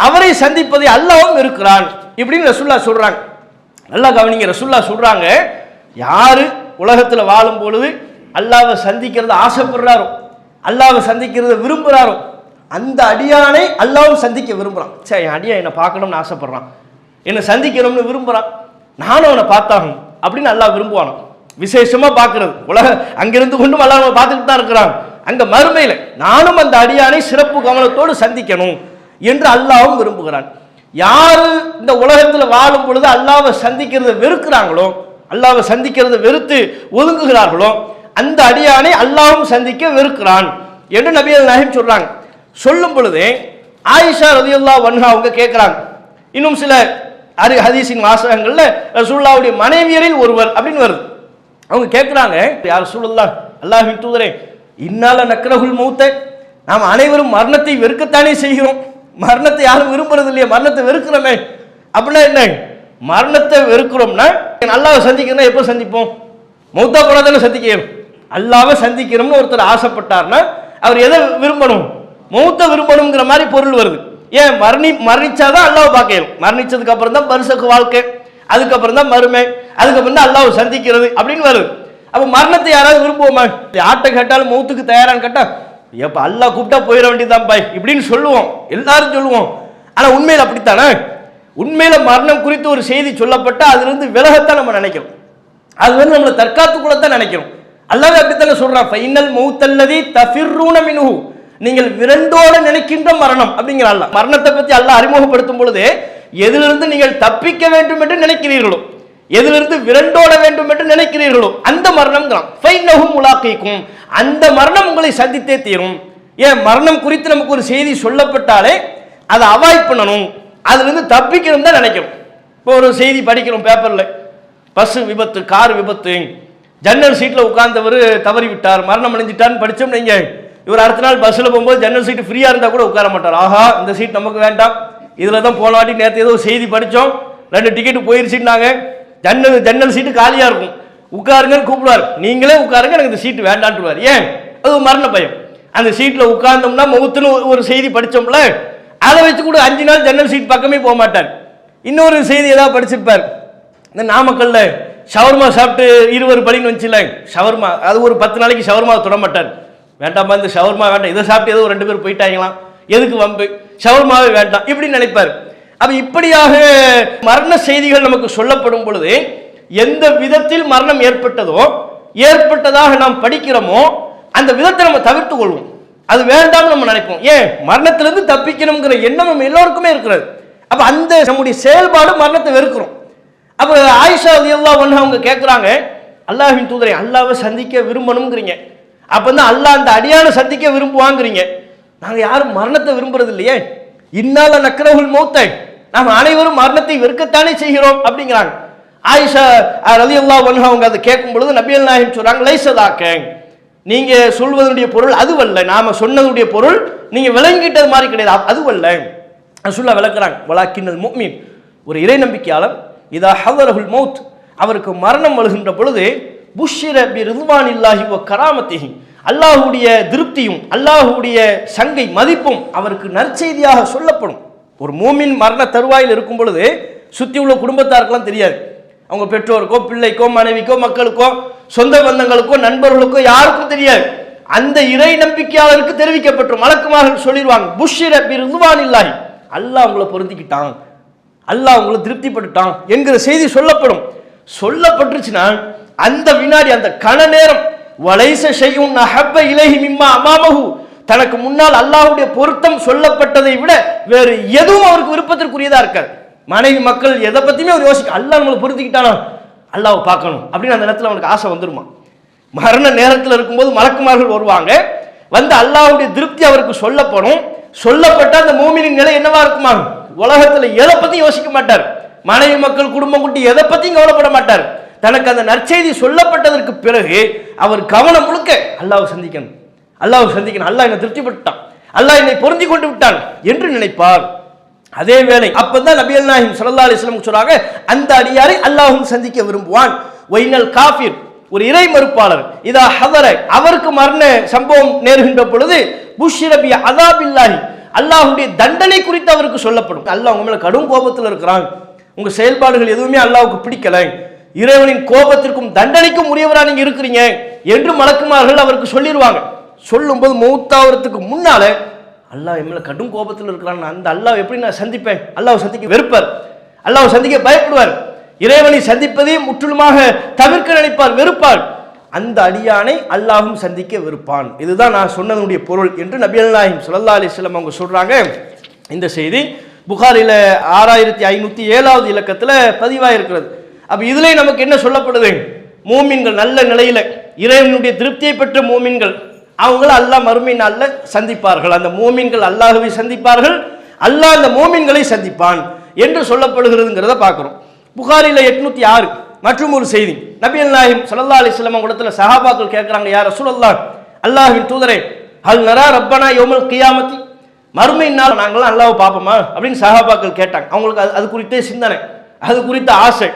A: அவரை சந்திப்பதை அல்லாவும் இருக்கிறான் இப்படின்னு ரசுல்லா சொல்றாங்க. நல்லா கவனிங்க ரசுல்லா சொல்றாங்க யாரு உலகத்தில் வாழும் பொழுது அல்லாவை சந்திக்கிறத ஆசைப்படுறாரோ அல்லாவை சந்திக்கிறத விரும்புகிறாரோ அந்த அடியானை அல்லாவும் சந்திக்க விரும்புகிறான் சரி என் அடியான் என்னை பார்க்கணும்னு ஆசைப்படுறான். என்னை சந்திக்கணும்னு விரும்புகிறான் நானும் அவனை பார்த்தாகணும். அப்படின்னு அல்லாஹ் விரும்புவானோ? விசேஷமா பார்க்கறது. உலக அங்கிருந்து கொண்டும் அல்லாஹ் அவனை பார்த்துக்கிட்டு தான் இருக்கிறாங்க அங்க மறுமையில நானும் அந்த அடியானை சிறப்பு கவனத்தோடு சந்திக்கணும் என்று அல்லாவும் விரும்புகிறான். யாரு இந்த உலகத்தில் வாழும் பொழுது அல்லாவை சந்திக்கிறத வெறுக்கிறாங்களோ அல்லாவை சந்திக்கிறத வெறுத்து ஒதுங்குகிறார்களோ அந்த அடியானை அல்லாவும் சந்திக்க வெறுக்கிறான் என்று நபிகள் நாயம் சொல்றாங்க. சொல்லும் பொழுதே ஆயிஷா ரதியுல்லா வன்ஹா அவங்க கேட்குறாங்க. இன்னும் சில அரு ஹதீஸின் வாசகங்களில் ரசூல்லாவுடைய மனைவியரில் ஒருவர் அப்படின்னு வருது. அவங்க கேட்குறாங்க யார் சூழல்லா அல்லாஹின் தூதரே இன்னால நக்கரகுல் மௌத்தை நாம் அனைவரும் மரணத்தை வெறுக்கத்தானே செய்கிறோம். மரணத்தை யாரும் விரும்புறது இல்லையா மரணத்தை வெறுக்கிறோமே. அப்படின்னா என்ன? மரணத்தை வெறுக்கிறோம்னா அல்லாஹ்வை சந்திக்கணும்னா எப்போ சந்திப்போம்? மௌத்தா கூட தானே சந்திக்கணும் அல்லாவை சந்திக்கணும்னு ஒருத்தர் ஆசைப்பட்டார்னா அவர் எதை விரும்பணும்? மௌத்த விரும்பணுங்கிற மாதிரி பொருள் வருது. ஏன் மரணி மரணிச்சாதான் அல்லாவை பார்க்கணும். மரணிச்சதுக்கு அப்புறம் தான் பரிசக்கு வாழ்க்கை அதுக்கப்புறம் தான் மறுமை அதுக்கப்புறம் தான் அல்லாவை சந்திக்கிறது அப்படின்னு வருது. அப்போ மரணத்தை யாராவது விரும்புவோமா? ஆட்டை கேட்டாலும் மௌத்துக்கு தயாரான்னு கேட்டால் எப்ப அல்லாஹ் கூப்பிட்டா போயிட வேண்டியதான் பாய் இப்படின்னு சொல்லுவோம். எல்லாரும் சொல்லுவோம். ஆனால் உண்மையில் அப்படித்தானே? உண்மையில் மரணம் குறித்து ஒரு செய்தி சொல்லப்பட்டால் அதுலேருந்து விலகத்தான் நம்ம நினைக்கிறோம். அது வந்து நம்மளை தற்காத்துக்குள்ள தான் நினைக்கிறோம். அல்லாஹ் அப்படித்தானே சொல்கிறான் ஃபைனல் மௌத்தல்லதி தஃபிர்ரூன மினுஹூ. நீங்கள் விரண்டோட நினைக்கின்ற மரணம் அப்படிங்கிற அல்ல மரணத்தை பத்தி அல்ல அறிமுகப்படுத்தும் பொழுது எதிலிருந்து நீங்கள் தப்பிக்க வேண்டும் என்று நினைக்கிறீர்களோ எதிலிருந்து விரண்டோட வேண்டும் என்று நினைக்கிறீர்களோ அந்த மரணம் தான் அந்த மரணம் உங்களை சந்தித்தே தீரும். ஏன்? மரணம் குறித்து நமக்கு ஒரு செய்தி சொல்லப்பட்டாலே அதை அவாய்ட் பண்ணணும். அதுலேருந்து தப்பிக்கணும் தான் நினைக்கிறோம். இப்போ ஒரு செய்தி படிக்கிறோம் பேப்பரில். பஸ் விபத்து கார் விபத்து. ஜன்னல் சீட்டில் உட்கார்ந்தவர் தவறி விட்டார் மரணம் அடைஞ்சிட்டார்னு படித்தோம் நீங்கள் இவர் அடுத்த நாள் பஸ்ஸில் போகும்போது ஜன்னல் சீட்டு ஃப்ரீயாக இருந்தால் கூட உட்கார மாட்டார். ஆஹா இந்த சீட் நமக்கு வேண்டாம். இதில் தான் போன வாட்டி நேற்று ஏதோ செய்தி படித்தோம் ரெண்டு டிக்கெட்டு போயிருச்சுன்னாங்க. ஜன்னல் ஜன்னல் சீட்டு காலியாக இருக்கும். உட்காருங்கன்னு கூப்பிடுவார். நீங்களே உட்காருங்க எனக்கு இந்த சீட்டு வேண்டான்ட்டுருவார் ஏன்? அது மரண பயம். அந்த சீட்டில் உட்கார்ந்தோம்னா முகத்துன்னு ஒரு- செய்தி படித்தோம்ல அதை வச்சு கூட அஞ்சு நாள் ஜன்னல் சீட் பக்கமே போக மாட்டார். இன்னொரு செய்தி ஏதாவது படிச்சிருப்பார். இந்த நாமக்கல்ல ஷவர்மா சாப்பிட்டு இருவர் பலின்னு வந்துச்சுல ஷவர்மா அது ஒரு பத்து நாளைக்கு ஷவர்மா தொட வேண்டாமா இந்த ஷவர்மா வேண்டாம். இதை சாப்பிட்டு ஏதோ ரெண்டு பேர் போயிட்டாங்களாம் எதுக்கு வம்பு? ஷவர்மாவே வேண்டாம். இப்படி நினைப்பார். அப்ப இப்படியாக மரண செய்திகள் நமக்கு சொல்லப்படும் பொழுது எந்த விதத்தில் மரணம் ஏற்பட்டதோ ஏற்பட்டதாக நாம் படிக்கிறோமோ அந்த விதத்தை நம்ம தவிர்த்து கொள்வோம். அது வேண்டாம்னு நம்ம நினைப்போம். ஏன்? மரணத்திலிருந்து தப்பிக்கணுங்கிற எண்ணம் நம்ம எல்லோருக்குமே இருக்கிறது. அப்ப அந்த நம்முடைய செயல்பாடு மரணத்தை வெறுக்கிறோம். அப்ப ஆயிஷா எல்லாம் ஒன்று அவங்க கேட்குறாங்க அல்லாஹின் தூதரை அல்லாவை சந்திக்க விரும்பணுங்கிறீங்க அப்போ வந்து அல்லாஹ் அந்த அடியான சந்திக்க விரும்புவாங்கிறீங்க. நாங்கள் யாரும் மரணத்தை விரும்புறது இல்லையே இன்னால நக்கரவுள் மௌத்தை. நாம் அனைவரும் மரணத்தை வெறுக்கத்தானே செய்கிறோம் அப்படிங்கிறாங்க. ஆயிஷா ரலி அல்லா அவங்க அதை கேட்கும் பொழுது நபியல் நாயகம் சொல்றாங்க லைசதாக்க நீங்க சொல்வதனுடைய பொருள் அதுவல்ல. நாம சொன்னதுடைய பொருள் நீங்க விளங்கிட்டது மாதிரி கிடையாது. அதுவல்ல. ரசூல்லா விளக்குறாங்க வலாக்கின்னல் முக்மீன் ஒரு இறை நம்பிக்கையாளர் இதா ஹவரஹுல் மௌத். அவருக்கு மரணம் வருகின்ற பொழுது புஷ்ஷிர பி ரிதுவான் இல்லாஹி ஓ கராமத்திஹி. அல்லாஹுடைய திருப்தியும் அல்லாஹுடைய சங்கை மதிப்பும் அவருக்கு நற்செய்தியாக சொல்லப்படும். ஒரு மூமின் மரண தருவாயில் இருக்கும் பொழுது சுற்றி உள்ள குடும்பத்தாருக்கெல்லாம் தெரியாது. அவங்க பெற்றோருக்கோ பிள்ளைக்கோ மனைவிக்கோ மக்களுக்கோ சொந்த பந்தங்களுக்கோ நண்பர்களுக்கோ யாருக்கும் தெரியாது. அந்த இறை நம்பிக்கையாளருக்கு தெரிவிக்கப்பட்டு மலக்குமார்கள் சொல்லிடுவாங்க புஷ்ஷிர பி ரிதுவான் இல்லாஹி அல்லாஹ் உங்களை பொருந்திக்கிட்டான். அல்லாஹ் உங்களை திருப்திப்பட்டுட்டான் என்கிற செய்தி சொல்லப்படும். சொல்லப்பட்டுருச்சுன்னா அந்த வினாடி அந்த கண நேரம் வலைச செய்யும் நஹப்ப இலகி மிம்மா அமாமகு தனக்கு முன்னால் அல்லாஹ்வுடைய பொருத்தம் சொல்லப்பட்டதை விட வேறு எதுவும் அவருக்கு விருப்பத்திற்குரியதா இருக்காது. மனைவி மக்கள் எதை பத்தியுமே அவர் யோசிக்க அல்லாஹ் நம்மளை பொருத்திக்கிட்டானா? அல்லாஹ் பார்க்கணும். அப்படின்னு அந்த நேரத்தில் அவனுக்கு ஆசை வந்துருமா? மரண நேரத்தில் இருக்கும்போது மலக்குமார்கள் வருவாங்க. வந்து அல்லாஹ்வுடைய திருப்தி அவருக்கு சொல்லப்படும். சொல்லப்பட்ட அந்த மூமினின் நிலை என்னவா இருக்குமா? உலகத்தில் எதை பத்தியும் யோசிக்க மாட்டார். மனைவி மக்கள் குடும்பம் குட்டி எதை பத்தியும் கவலைப்பட மாட்டார். தனக்கு அந்த நற்செய்தி சொல்லப்பட்டதற்கு பிறகு அவர் கவனம் முழுக்க அல்லாஹ் சந்திக்கணும். அல்லாஹ் சந்திக்கணும். அல்லாஹ் என்னை திருப்திப்பட்டான் அல்லாஹ் என்னை பொருந்தி கொண்டு விட்டான் என்று நினைப்பார். அதே வேளை அப்பதான் நபியல் நாயகம் சல்லா அலிஸ்லாம் சொல்றாங்க அந்த அடியாரை அல்லாஹும் சந்திக்க விரும்புவான். ஒய்னல் காஃபிர் ஒரு இறை மறுப்பாளர் இதா ஹவர அவருக்கு மரண சம்பவம் நேருகின்ற பொழுது புஷ்ரபி அதாபில்லாஹி அல்லாஹுடைய தண்டனை குறித்து அவருக்கு சொல்லப்படும். அல்லாஹ் உங்க மேல கடும் கோபத்தில் இருக்கிறான். உங்க செயல்பாடுகள் எதுவுமே அல்லாவுக்கு பிடிக்கலை. இறைவனின் கோபத்திற்கும் தண்டனைக்கும் உரியவராக நீங்கள் இருக்கிறீங்க என்று மலக்குமார்கள் அவருக்கு சொல்லிடுவாங்க சொல்லும்போது மௌத்தாவதுக்கு முன்னால அல்லாஹ் எம்மில் கடும் கோபத்தில் இருக்கிறான். அந்த அல்லாஹ் எப்படி நான் சந்திப்பேன்? அல்லாஹ் சந்திக்க வெறுப்பார். அல்லாஹ் சந்திக்க பயப்படுவார். இறைவனை சந்திப்பதே முற்றிலுமாக தவிர்க்க நினைப்பார். வெறுப்பார். அந்த அடியானை அல்லாஹும் சந்திக்க வெறுப்பான். இதுதான் நான் சொன்னதனுடைய பொருள் என்று நபியல் அல்லாஹிம் சுல்லா அலைஹி அவங்க சொல்கிறாங்க இந்த செய்தி புகாரில ஆறாயிரத்தி ஐநூற்றி ஏழாவது இலக்கத்தில் பதிவாக இருக்கிறது அப்ப இதுல நமக்கு என்ன சொல்லப்படுது? மூமின்கள் நல்ல நிலையில இறைவனுடைய திருப்தியை பெற்ற மூமின்கள் அவங்கள அல்லாஹ் மறுமை நாளில் சந்திப்பார்கள். அந்த மூமின்கள் அல்லாஹுவை சந்திப்பார்கள். அல்லாஹ் அந்த மூமின்களை சந்திப்பான் என்று சொல்லப்படுகிறதுங்கிறத பார்க்குறோம். புகாரில் எட்நூத்தி ஆறு. மற்றும் ஒரு செய்தி. நபியல் நாயிம் ஸல்லல்லாஹு அலைஹி வஸல்லம் இடத்துல சஹாபாக்கள் கேட்குறாங்க யார் ரசூலல்லாஹ் அல்லாஹின் தூதரே அல் நரா ரப்பனா யோமல் கியாமத்தி? மறுமை நாள் நாங்களாம் அல்லாவை பார்ப்போமா? அப்படின்னு சஹாபாக்கள் கேட்டாங்க. அவங்களுக்கு அது அது குறித்தே சிந்தனை அது குறித்த ஆசை.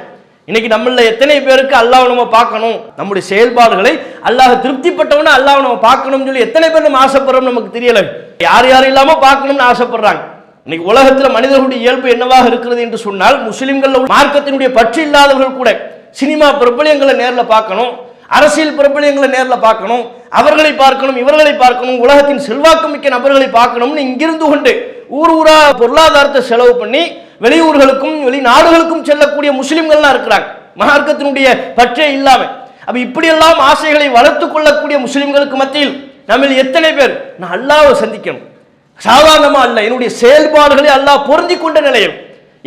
A: இன்னைக்கு நம்மள எத்தனை பேருக்கு அல்லாஹ் நம்ம பார்க்கணும்? நம்முடைய செயல்பாடுகளை அல்லாஹ் திருப்திப்பட்டவன அல்லாஹ் நம்ம பார்க்கணும்னு சொல்லி எத்தனை பேர் நம்ம ஆசைப்படுறோம் நமக்கு தெரியல. யார் யார் இல்லாம பார்க்கணும்னு ஆசைப்படுறாங்க. இன்னைக்கு உலகத்துல மனிதர்களுடைய இயல்பு என்னவாக இருக்கிறது என்று சொன்னால் முஸ்லிம்கள் மார்க்கத்தினுடைய பற்று இல்லாதவர்கள் கூட சினிமா பிரபலியங்களை நேரில் பார்க்கணும். அரசியல் பிரபலியங்களை நேரில் பார்க்கணும் அவர்களை பார்க்கணும் இவர்களை பார்க்கணும் உலகத்தின் செல்வாக்கு மிக்க நபர்களை பார்க்கணும்னு இங்கிருந்து கொண்டு ஊர் ஊரா பொருளாதாரத்தை செலவு பண்ணி வெளியூர்களுக்கும் வெளிநாடுகளுக்கும் செல்லக்கூடிய முஸ்லிம்கள்லாம் இருக்கிறாங்க. மார்க்கத்தினுடைய பற்றே இல்லாம. அப்ப இப்படியெல்லாம் ஆசைகளை வளர்த்து கொள்ளக்கூடிய முஸ்லிம்களுக்கு மத்தியில் நம்ம எத்தனை பேர்? நான் அல்லாவை சந்திக்கணும். சாதாரணமா அல்ல என்னுடைய செயல்பாடுகளை அல்லாஹ் பொருந்தி கொண்ட நிலையில்.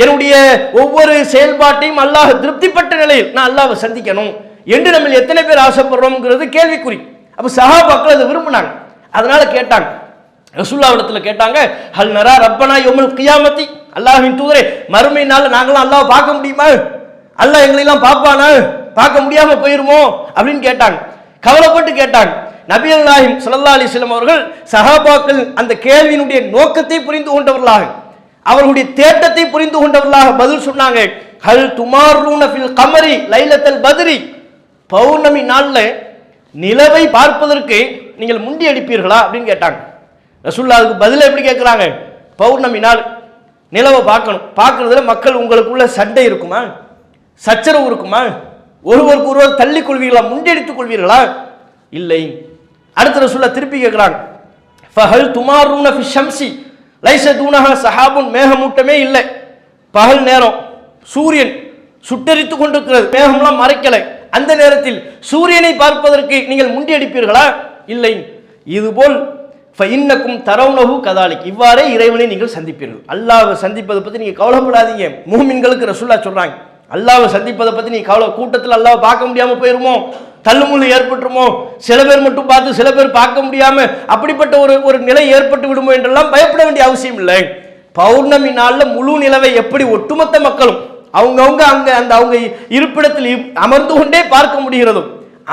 A: என்னுடைய ஒவ்வொரு செயல்பாட்டையும் அல்லாஹ் திருப்திப்பட்ட நிலையில் நான் அல்லாவை சந்திக்கணும். என்று நம்ம எத்தனை பேர் ஆசைப்படுறோம்ங்கிறது கேள்விக்குறி. அப்போ சஹாபாக்கள் அதை விரும்பினாங்க. அதனால கேட்டாங்க. ரசூல்லாவிடத்துல கேட்டாங்க ஹல் நரா ரப்பனா யோமல் கியாமத்தி? அல்லாஹின் தூதரே மறுமையினால நாங்களாம் அல்லாஹ் பார்க்க முடியுமா? அல்லாஹ் எங்களெல்லாம் பார்ப்பானா? பார்க்க முடியாம போயிருமோ? அப்படின்னு கேட்டாங்க. கவலைப்பட்டு கேட்டாங்க. நபியல் நாயிம் சுல்லா அலைஹி அவர்கள் சஹாபாக்கள் அந்த கேள்வியினுடைய நோக்கத்தை புரிந்து கொண்டவர்களாக அவர்களுடைய தேட்டத்தை புரிந்து கொண்டவர்களாக பதில் சொன்னாங்க. ஹல் துமார் ஃபில் கமரி லைலத்தல் பத்ரி? பௌர்ணமி நாளில் நிலவை பார்ப்பதற்கு நீங்கள் முண்டி அடிப்பீர்களா அப்படின்னு கேட்டாங்க. ரசுல்லா அதுக்கு பதிலாக எப்படி கேட்குறாங்க பௌர்ணமி நாள் நிலவை பார்க்கணும். பார்க்குறதுல மக்கள் உங்களுக்குள்ள சண்டை இருக்குமா? சச்சரவு இருக்குமா? ஒருவருக்கு ஒருவர் தள்ளிக் கொள்வீர்களா? முண்டியடித்துக் கொள்வீர்களா? இல்லை. அடுத்த ரசுல்லா திருப்பி கேட்குறாங்க ஃபஹல் துமாரூன ஃபி ஷம்சி லைச தூனஹா சஹாபுன் மேகமூட்டமே இல்லை. பகல் நேரம் சூரியன் சுட்டரித்து கொண்டிருக்கிறது. மேகம்லாம் மறைக்கலை. அந்த நேரத்தில் சூரியனை பார்ப்பதற்கு நீங்கள் முண்டியடிப்பீர்களா? இல்லை. இதுபோல் இன்னக்கும் தரவுனகு கதாலிக். இவ்வாறே இறைவனை நீங்கள் சந்திப்பீர்கள். அல்லாவை சந்திப்பதை பற்றி நீங்கள் கவலைப்படாதீங்க. மூமின்களுக்கு ரசுல்லா சொல்கிறாங்க அல்லாவை சந்திப்பதை பற்றி நீ கவலை கூட்டத்தில் அல்லாவை பார்க்க முடியாமல் போயிருமோ? தள்ளுமுள்ளு ஏற்பட்டுருமோ? சில பேர் மட்டும் பார்த்து சில பேர் பார்க்க முடியாமல் அப்படிப்பட்ட ஒரு ஒரு நிலை ஏற்பட்டு விடுமோ என்றெல்லாம் பயப்பட வேண்டிய அவசியம் இல்லை. பௌர்ணமி நாளில் முழு நிலவை எப்படி ஒட்டுமொத்த மக்களும் அவங்கவுங்க அங்க அந்த அவங்க இருப்பிடத்தில் அமர்ந்து கொண்டே பார்க்க முடிகிறதோ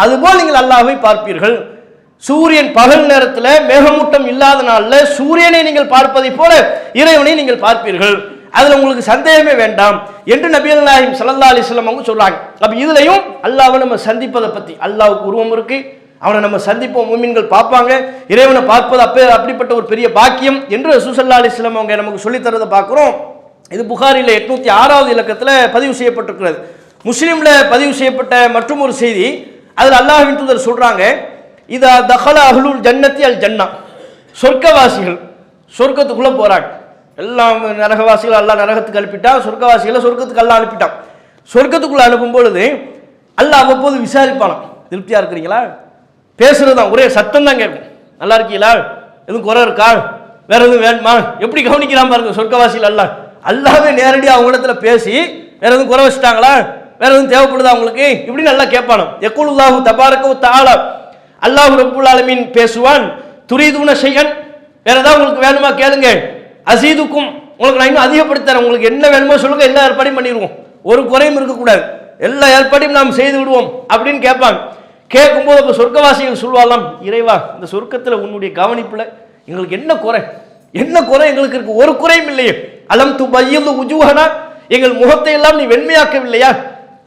A: அதுபோல் நீங்கள் அல்லாவை பார்ப்பீர்கள். சூரியன் பகல் நேரத்தில் மேகமூட்டம் இல்லாத நாளில் சூரியனை நீங்கள் பார்ப்பதை போல இறைவனை நீங்கள் பார்ப்பீர்கள். அதில் உங்களுக்கு சந்தேகமே வேண்டாம் என்று நபிகள் நாயகம் சல்லா அலைஹி அவங்க சொல்கிறாங்க அப்போ இதுலையும் அல்லாவை நம்ம சந்திப்பதை பற்றி அல்லாவுக்கு உருவம் இருக்குது அவனை நம்ம சந்திப்போம் மூமின்கள் பார்ப்பாங்க இறைவனை பார்ப்பது அப்பே அப்படிப்பட்ட ஒரு பெரிய பாக்கியம் என்று சுசல்லா அலைஹி அவங்க நமக்கு சொல்லித்தரதை பார்க்குறோம். இது புகாரில் எட்நூற்றி ஆறாவது இலக்கத்தில் பதிவு செய்யப்பட்டிருக்கிறது. முஸ்லீமில் பதிவு செய்யப்பட்ட மற்றும் ஒரு செய்தி அதில் அல்லாஹின் தூதர் சொல்கிறாங்க இதா தஹல அஹ்லுல் ஜன்னத்தி அல் ஜன்னா. சொர்க்கவாசிகள் சொர்க்கத்துக்குள்ளே போறாங்க. எல்லாம் நரகவாசிகள் எல்லாம் நரகத்துக்கு அனுப்பிட்டான் சொர்க்கவாசிகளை சொர்க்கத்துக்கு எல்லாம் அனுப்பிட்டான். சொர்க்கத்துக்குள்ளே அனுப்பும் பொழுது அல்லாஹ் அவ்வப்போது விசாரிப்பானாம். திருப்தியாக இருக்கிறீங்களா? பேசுறது தான் ஒரே சத்தம் தான் கேட்கும். நல்லா இருக்கீங்களா? எதுவும் குறை இருக்கா? வேற எதுவும் வேணுமா? எப்படி கவனிக்கிறான் பாருங்க சொர்க்கவாசிகள் எல்லாம் அல்லாவே நேரடியாக அவங்களிடத்துல பேசி வேற எதுவும் குறை வச்சுட்டாங்களா? வேற எதுவும் தேவைப்படுதா அவங்களுக்கு? இப்படி நல்லா கேட்பானோம் எக்குல்லாஹு தபாரக்கு தாள அல்லாஹ் ரப்புல் ஆலமீன் பேசுவான் துரிதுன செய்யன் வேற ஏதாவது உங்களுக்கு வேணுமா கேளுங்க. அசீதுக்கும் உங்களுக்கு நான் இன்னும் அதிகப்படுத்தி தரேன். உங்களுக்கு என்ன வேணுமோ சொல்லுங்க எல்லா ஏற்பாடையும் பண்ணிடுவோம். ஒரு குறையும் இருக்கக்கூடாது. எல்லா ஏற்பாடையும் நாம் செய்து விடுவோம் அப்படின்னு கேட்பாங்க கேட்கும்போது அப்போ சொர்க்கவாசிகள் சொல்வாலாம் இறைவா இந்த சொர்க்கத்தில் உன்னுடைய கவனிப்பில் எங்களுக்கு என்ன குறை? என்ன குறை எங்களுக்கு இருக்கு? ஒரு குறையும் இல்லையே. அலம் து பையது உஜூஹனா. எங்கள் முகத்தை எல்லாம் நீ வெண்மையாக்கவில்லையா?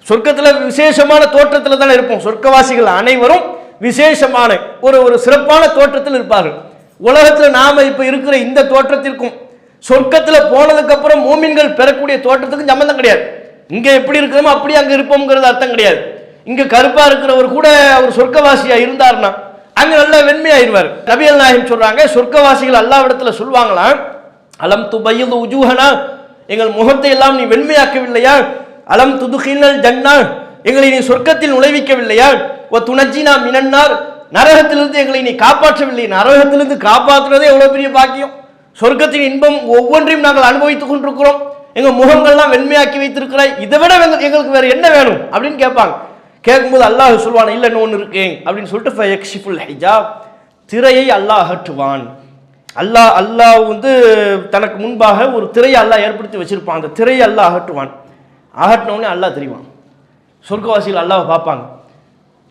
A: சொர்க்கத்தில் விசேஷமான தோற்றத்தில் தானே இருப்போம். சொர்க்கவாசிகள் அனைவரும் விசேஷமான ஒரு ஒரு சிறப்பான தோற்றத்தில் இருப்பார்கள். உலகத்தில் நாம் இப்போ இருக்கிற இந்த தோற்றத்திற்கும் சொர்க்கத்தில் போனதுக்கப்புறம் மூமின்கள் பெறக்கூடிய தோற்றத்துக்கும் சம்மந்தம் கிடையாது. இங்கே எப்படி இருக்கிறோமோ அப்படி அங்கே இருப்போம்ங்கிறது அர்த்தம் கிடையாது. இங்கே கருப்பாக இருக்கிறவர் கூட அவர் சொர்க்கவாசியாக இருந்தாருன்னா அங்கே நல்லா வெண்மையாயிருவார். நபிகள் நாயகம் சொல்கிறாங்க சொர்க்கவாசிகள் அல்லாவிடத்துல சொல்லுவாங்களாம் அலம் துபையில் உஜூஹனா? எங்கள் முகத்தை எல்லாம் நீ வெண்மையாக்கவில்லையா? அலம் துதுகினல் ஜன்னா? எங்களை நீ சொர்க்கத்தில் நுழைவிக்கவில்லையா? ஓ துணஜினா மினன்னார்? நரகத்திலிருந்து எங்களை நீ காப்பாற்றவில்லை. நரகத்திலிருந்து காப்பாற்றுறதே எவ்வளோ பெரிய பாக்கியம்? சொர்க்கத்தின் இன்பம் ஒவ்வொன்றையும் நாங்கள் அனுபவித்துக் கொண்டிருக்கிறோம். எங்கள் முகங்கள்லாம் வெண்மையாக்கி வைத்திருக்கிறாய். இதை விட எங்களுக்கு வேற என்ன வேணும்? அப்படின்னு கேட்பாங்க. கேட்கும்போது அல்லாஹ் சொல்வான் இல்லை ஒன்று இருக்கு அப்படின்னு சொல்லிட்டு ஹிஜாப். திரையை அல்லாஹ் அகற்றுவான். அல்லாஹ் அல்லாஹ் வந்து தனக்கு முன்பாக ஒரு திரையை அல்லாஹ் ஏற்படுத்தி வச்சுருப்பான். அந்த திரையை அல்லாஹ் அகற்றுவான். அகற்றினோடனே அல்லாஹ் தெரிவான். சொர்க்கவாசிகள் அல்லாவை பார்ப்பாங்க.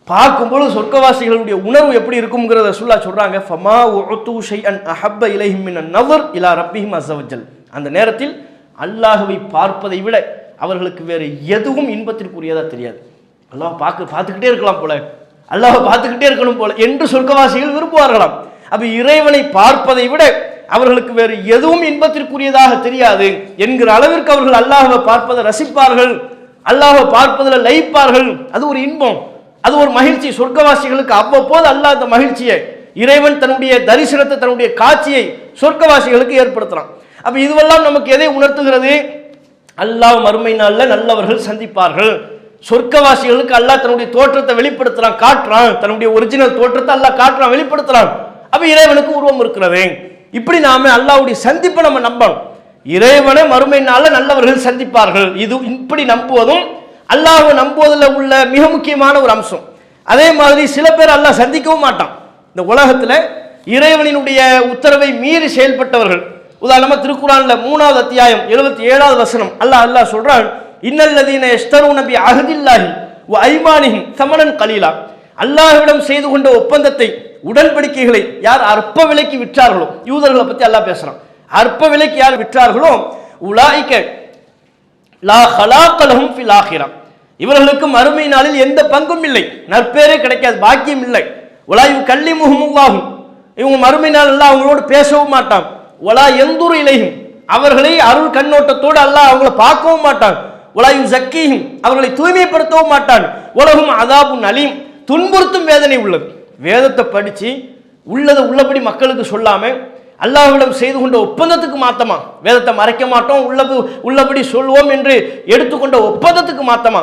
A: பார்க்கும்போது சொர்க்கவாசிகளுடைய உணர்வு எப்படி இருக்குங்கிறத சொல்லா சொல்கிறாங்க ஃபமா ஒத்து ஷை அன் அஹப்ப இலஹிமின் நவர் இலா ரப்பிஹிம் அசவஜல் அந்த நேரத்தில் அல்லாஹுவை பார்ப்பதை விட அவர்களுக்கு வேறு எதுவும் இன்பத்திற்குரியதாக தெரியாது. அல்லாஹ் பார்க்க பார்த்துக்கிட்டே இருக்கலாம் போல. அல்லாஹை பார்த்துக்கிட்டே இருக்கணும் போல என்று சொர்க்கவாசிகள் விரும்புவார்களாம். அப்ப இறைவனை பார்ப்பதை விட அவர்களுக்கு வேறு எதுவும் இன்பத்திற்குரியதாக தெரியாது என்கிற அளவிற்கு அவர்கள் அல்லாஹ்வை பார்ப்பதை ரசிப்பார்கள் அல்லாஹை பார்ப்பதில் லயிப்பார்கள். அது ஒரு இன்பம் அது ஒரு மகிழ்ச்சி. சொர்க்கவாசிகளுக்கு அவ்வப்போது அல்லாஹ் அந்த மகிழ்ச்சியை இறைவன் தன்னுடைய தரிசனத்தை தன்னுடைய காட்சியை சொர்க்கவாசிகளுக்கு ஏற்படுத்துறான். அப்ப இதுவெல்லாம் நமக்கு எதை உணர்த்துகிறது? அல்லாஹ் மறுமை நாளில் நல்லவர்கள் சந்திப்பார்கள். சொர்க்கவாசிகளுக்கு அல்லாஹ் தன்னுடைய தோற்றத்தை வெளிப்படுத்துறான் காட்டுறான். தன்னுடைய ஒரிஜினல் தோற்றத்தை அல்லாஹ் காட்டுறான் வெளிப்படுத்துறான். அப்ப இறைவனுக்கு உருவம் இருக்கிறது. இப்படி நாம அல்லாவுடைய சந்திப்பை நம்ம நம்பணும். இறைவனை மறுமை நாளில் நல்லவர்கள் சந்திப்பார்கள். இது இப்படி நம்புவதும் அல்லாஹை நம்புவதில் உள்ள மிக முக்கியமான ஒரு அம்சம். அதே மாதிரி சில பேர் அல்லாஹ் சந்திக்கவும் மாட்டான். இந்த உலகத்தில் இறைவனினுடைய உத்தரவை மீறி செயல்பட்டவர்கள். உதாரணமாக திருக்குறானில் மூணாவது அத்தியாயம் எழுபத்தி ஏழாவது வசனம். அல்லாஹ் அல்லாஹ் சொல்கிறான் இன்னல்லதீன எஸ்தரு நபி அகதில்லாஹி ஓ ஐமானிஹிம் சமணன் கலீலா. அல்லாஹ்விடம் செய்து கொண்ட ஒப்பந்தத்தை உடன்படிக்கைகளை யார் அற்ப விலைக்கு விற்றார்களோ யூதர்களை பத்தி அல்லாஹ் பேசுறான். அற்ப விலைக்கு யார் விற்றார்களோ உலாய்க்க லா ஹலாக்கலகும் ஃபில் ஆஹிரா இவர்களுக்கு மறுமை நாளில் எந்த பங்கும் இல்லை நற்பேரே கிடைக்காது பாக்கியம் இல்லை. உலாயு கள்ளி முகமுல்லாகும் இவங்க மறுமை நாள் எல்லாம் அவங்களோடு பேசவும் மாட்டான். ஒலா எந்தூர் இலையும் அவர்களை அருள் கண்ணோட்டத்தோடு அல்லாஹ் அவங்கள பார்க்கவும் மாட்டான். உலகம் ஜக்கீஹும். அவர்களை தூய்மைப்படுத்தவும் மாட்டான். உலகும் அதாபுன் அலீம். துன்புறுத்தும் வேதனை உள்ளது. வேதத்தை படித்து உள்ளதை உள்ளபடி மக்களுக்கு சொல்லாமல் அல்லாஹ்விடம் செய்து கொண்ட ஒப்பந்தத்துக்கு மாத்தமா? வேதத்தை மறைக்க மாட்டோம் உள்ளது உள்ளபடி சொல்வோம் என்று எடுத்துக்கொண்ட ஒப்பந்தத்துக்கு மாத்தமா?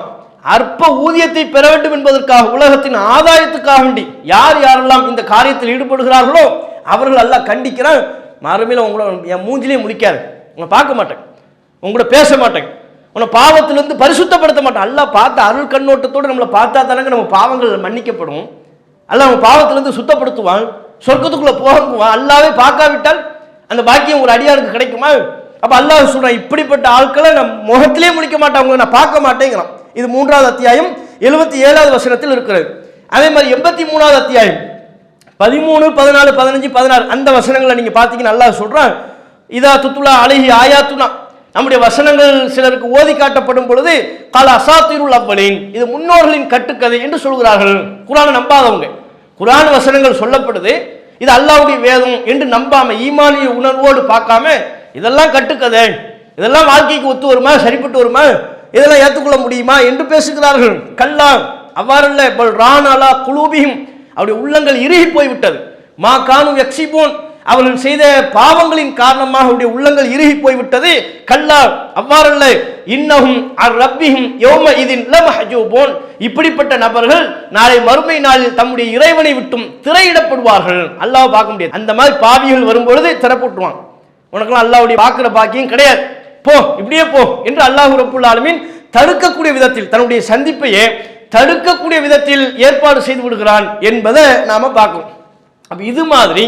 A: அற்ப ஊதியத்தை பெற வேண்டும் என்பதற்காக உலகத்தின் ஆதாயத்துக்காக வேண்டி யார் யாரெல்லாம் இந்த காரியத்தில் ஈடுபடுகிறார்களோ அவர்கள் எல்லாம் கண்டிக்கிறான். மறுமையில் உங்களை என் மூஞ்சிலே முடிக்காது உங்களை பார்க்க மாட்டேன். உங்கள்கிட்ட பேச மாட்டேன். உன்னை பாவத்திலிருந்து பரிசுத்தப்படுத்த மாட்டான். அல்ல பார்த்த அருள் கண்ணோட்டத்தோடு நம்மளை பார்த்தா தானங்க நம்ம பாவங்கள் மன்னிக்கப்படும். அல்ல நம்ம பாவத்திலிருந்து சுத்தப்படுத்துவான். சொர்க்கத்துக்குள்ளே போகுவான் அல்லாவே பார்க்காவிட்டால் அந்த பாக்கியம் ஒரு அடியாருக்கு கிடைக்குமா? அப்போ அல்லாஹ் சொல்கிறான் இப்படிப்பட்ட ஆட்களை நான் முகத்திலே முடிக்க மாட்டேன் அவங்களை நான் பார்க்க மாட்டேங்கிறான். இது மூன்றாவது அத்தியாயம் எழுபத்தி ஏழாவது வசனத்தில் இருக்கிறது. அதே மாதிரி எண்பத்தி மூணாவது அத்தியாயம் பதிமூணு பதினாலு பதினஞ்சு பதினாறு அந்த வசனங்களை நீங்கள் பார்த்தீங்கன்னா அல்லாஹ் சொல்கிறான் இதா துத்துலா அழகி ஆயாத்துனா. நம்முடைய வசனங்கள் சிலருக்கு ஓதி காட்டப்படும் பொழுது கால அசாத்திருள் அவ்வளேன் இது முன்னோர்களின் கட்டுக்கதை என்று சொல்கிறார்கள். குரானை நம்பாதவங்க. குரான் வசனங்கள் சொல்லப்படுது இது அல்லாவுடைய வேதம் என்று நம்பாம ஈமானிய உணர்வோடு பார்க்காம இதெல்லாம் கட்டுக்கதை. இதெல்லாம் வாழ்க்கைக்கு ஒத்து வருமா? சரிப்பட்டு வருமா? இதெல்லாம் ஏற்றுக்கொள்ள முடியுமா? என்று பேசுகிறார்கள். கல்லா அவ்வாறல்ல பல் ராணாலா குலூபியும் அவருடைய உள்ளங்கள் இறுகி போய்விட்டது. மா காணும் எக்ஸிபோன் அவர்கள் செய்த பாவங்களின் காரணமாக அவருடைய உள்ளங்கள் இறுகி போய்விட்டது. கல்லா அவ்வாறல்ல இன்னகும் அர் ரப்பிஹும் யோம இதின் லமஹஜூபோன். இப்படிப்பட்ட நபர்கள் நாளை மறுமை நாளில் தம்முடைய இறைவனை விட்டும் திரையிடப்படுவார்கள். அல்லாஹ் பார்க்க முடியாது. அந்த மாதிரி பாவிகள் வரும்பொழுது திறப்பட்டுருவான் உனக்கெல்லாம் அல்லாவுடைய பார்க்குற பாக்கியம் கிடையாது. போ இப்படியே போ என்று அல்லாஹ் ரப்புல் தடுக்கக்கூடிய விதத்தில் தன்னுடைய சந்திப்பையே தடுக்கக்கூடிய விதத்தில் ஏற்பாடு செய்து விடுகிறான் என்பதை நாம பார்க்கணும். அப்ப இது மாதிரி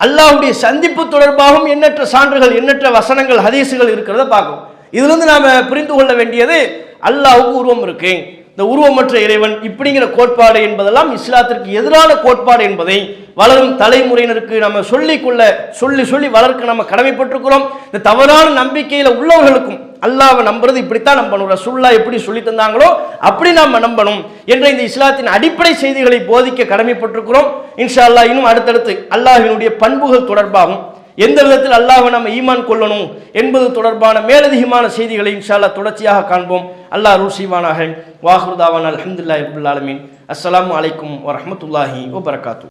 A: அல்லாஹுடைய சந்திப்பு தொடர்பாகவும் எண்ணற்ற சான்றுகள் எண்ணற்ற வசனங்கள் ஹதீசுகள் இருக்கிறத பார்க்கும் இதுலேருந்து நாம் புரிந்து கொள்ள வேண்டியது அல்லாஹுக்கு உருவம் இருக்குது இந்த உருவமற்ற இறைவன் இப்படிங்கிற கோட்பாடு என்பதெல்லாம் இஸ்லாத்திற்கு எதிரான கோட்பாடு என்பதை வளரும் தலைமுறையினருக்கு நம்ம சொல்லிக்கொள்ள சொல்லி சொல்லி வளர்க்க நம்ம கடமைப்பட்டிருக்கிறோம். இந்த தவறான நம்பிக்கையில் உள்ளவர்களுக்கும் அல்லாவை நம்புறது இப்படித்தான் நம்பணும். ரசுல்லா எப்படி சொல்லி தந்தாங்களோ அப்படி நாம் நம்பணும் என்ற இந்த இஸ்லாத்தின் அடிப்படை செய்திகளை போதிக்க கடமைப்பட்டிருக்கிறோம். இன்ஷா அல்லாஹ் இன்னும் அடுத்தடுத்து அல்லாஹினுடைய பண்புகள் தொடர்பாகும் எந்த விதத்தில் அல்லாஹை நம்ம ஈமான் கொள்ளணும் என்பது தொடர்பான மேலதிகமான செய்திகளை இன்ஷா தொடர்ச்சியாக காண்போம். அல்லாஹ் அருள் செய்வானாக. வாஹுதாவான் அல்ஹம்துலில்லாஹி ரபில் ஆலமீன். அஸ்ஸலாமு அலைக்கும் வபரகாத்து.